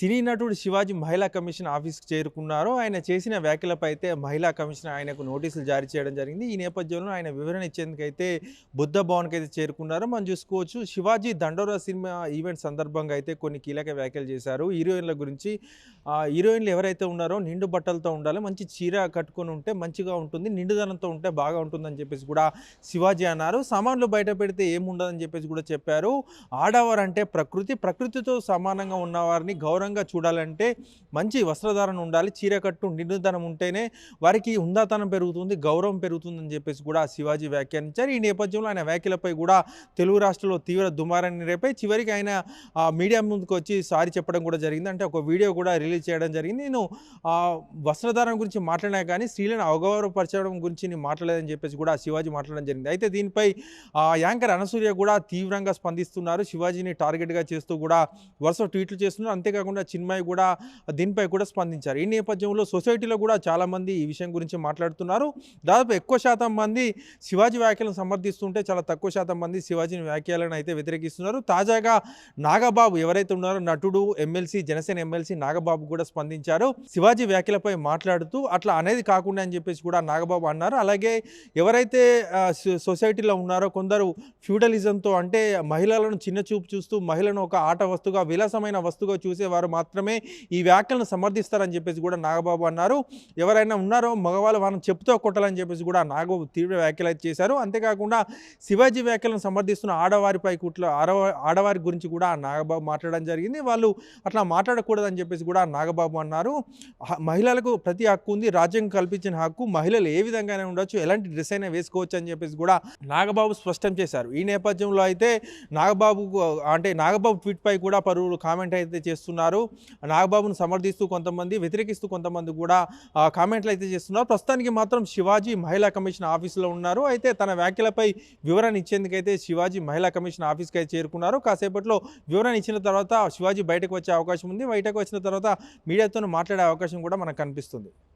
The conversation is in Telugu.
సినీ నటుడు శివాజీ మహిళా కమిషన్ ఆఫీస్కి చేరుకున్నారో. ఆయన చేసిన వ్యాఖ్యలపై అయితే మహిళా కమిషన్ ఆయనకు నోటీసులు జారీ చేయడం జరిగింది. ఈ నేపథ్యంలో ఆయన వివరణ ఇచ్చేందుకైతే బుద్ధ భవన్కి అయితే చేరుకున్నారు. మనం చూసుకోవచ్చు శివాజీ దండోరా సినిమా ఈవెంట్ సందర్భంగా అయితే కొన్ని కీలక వ్యాఖ్యలు చేశారు. హీరోయిన్ల గురించి హీరోయిన్లు ఎవరైతే ఉన్నారో నిండు బట్టలతో ఉండాలి మంచి చీర కట్టుకొని ఉంటే మంచిగా ఉంటుంది నిండుదనంతో ఉంటే బాగా ఉంటుందని చెప్పేసి కూడా శివాజీ అన్నారు. సామాన్లు బయట పెడితే ఏముండదని చెప్పేసి కూడా చెప్పారు. ఆడవారు అంటే ప్రకృతి ప్రకృతితో సమానంగా ఉన్నవారిని గౌరవం గౌరవంగా చూడాలంటే మంచి వస్త్రధారణ ఉండాలి చీరకట్టు నిండుదనం ఉంటేనే వారికి హుందాతనం పెరుగుతుంది గౌరవం పెరుగుతుందని చెప్పేసి కూడా శివాజీ వ్యాఖ్యానించారు. ఈ నేపథ్యంలో ఆయన వ్యాఖ్యలపై కూడా తెలుగు రాష్ట్రంలో తీవ్ర దుమారాన్ని రేపై చివరికి ఆయన మీడియా ముందుకు వచ్చి సారీ చెప్పడం కూడా జరిగింది. అంటే ఒక వీడియో కూడా రిలీజ్ చేయడం జరిగింది. నేను వస్త్రధారణ గురించి మాట్లాడినా కానీ స్త్రీలను అవగౌరవపరచడం గురించి నేను మాట్లాడలేదని చెప్పేసి కూడా శివాజీ మాట్లాడడం జరిగింది. అయితే దీనిపై ఆ, యాంకర్ అనసూయ కూడా తీవ్రంగా స్పందిస్తున్నారు. శివాజీని టార్గెట్గా చేస్తూ కూడా వరుస ట్వీట్లు చేస్తున్నారు. అంతేకాకుండా చిన్మయ్ కూడా దీనిపై కూడా స్పందించారు. ఈ నేపథ్యంలో సొసైటీలో కూడా చాలామంది ఈ విషయం గురించి మాట్లాడుతున్నారు. దాదాపు ఎక్కువ శాతం మంది శివాజీ వ్యాఖ్యలను సమర్థిస్తుంటే చాలా తక్కువ శాతం మంది శివాజీని వ్యాఖ్యలను అయితే వ్యతిరేకిస్తున్నారు. తాజాగా నాగబాబు ఎవరైతే ఉన్నారో నటుడు ఎమ్మెల్సీ జనసేన ఎమ్మెల్సీ నాగబాబు కూడా స్పందించారు. శివాజీ వ్యాఖ్యలపై మాట్లాడుతూ అట్లా అనేది కాకుండా అని చెప్పేసి కూడా నాగబాబు అన్నారు. అలాగే ఎవరైతే సొసైటీలో ఉన్నారో కొందరు ఫ్యూడలిజంతో అంటే మహిళలను చిన్న చూపు చూస్తూ మహిళను ఒక ఆట వస్తుగా విలాసమైన వస్తువుగా చూసేవారు మాత్రమే ఈ వ్యాఖ్యలను సమర్థిస్తారని చెప్పేసి కూడా నాగబాబు అన్నారు. ఎవరైనా ఉన్నారో మగవాళ్ళు మనం చెప్తూ కొట్టాలని చెప్పేసి కూడా నాగబాబు తీవ్ర వ్యాఖ్యలు అయితే చేశారు. అంతేకాకుండా శివాజీ వ్యాఖ్యలను సమర్థిస్తున్న ఆడవారిపై కుట్ల ఆడవారి గురించి కూడా నాగబాబు మాట్లాడడం జరిగింది. వాళ్ళు అట్లా మాట్లాడకూడదని చెప్పేసి కూడా నాగబాబు అన్నారు. మహిళలకు ప్రతి హక్కు ఉంది. రాజ్యం కల్పించిన హక్కు మహిళలు ఏ విధంగానే ఉండొచ్చు ఎలాంటి డ్రెస్ అయినా వేసుకోవచ్చు అని చెప్పేసి కూడా నాగబాబు స్పష్టం చేశారు. ఈ నేపథ్యంలో అయితే నాగబాబు అంటే నాగబాబు ట్వీట్పై కూడా పరువులు కామెంట్ అయితే చేస్తున్నారు. నాగబాబును సమర్థిస్తూ కొంతమంది వ్యతిరేకిస్తూ కొంతమంది కూడా కామెంట్లు అయితే చేస్తున్నారు. ప్రస్తుతానికి మాత్రం శివాజీ మహిళా కమిషన్ ఆఫీసులో ఉన్నారు. అయితే తన వ్యాఖ్యలపై వివరణ ఇచ్చేందుకైతే శివాజీ మహిళా కమిషన్ ఆఫీస్కి అయితే చేరుకున్నారు. కాసేపట్లో వివరణ ఇచ్చిన తర్వాత శివాజీ బయటకు వచ్చే అవకాశం ఉంది. బయటకు వచ్చిన తర్వాత మీడియాతో మాట్లాడే అవకాశం కూడా మనకు కనిపిస్తుంది.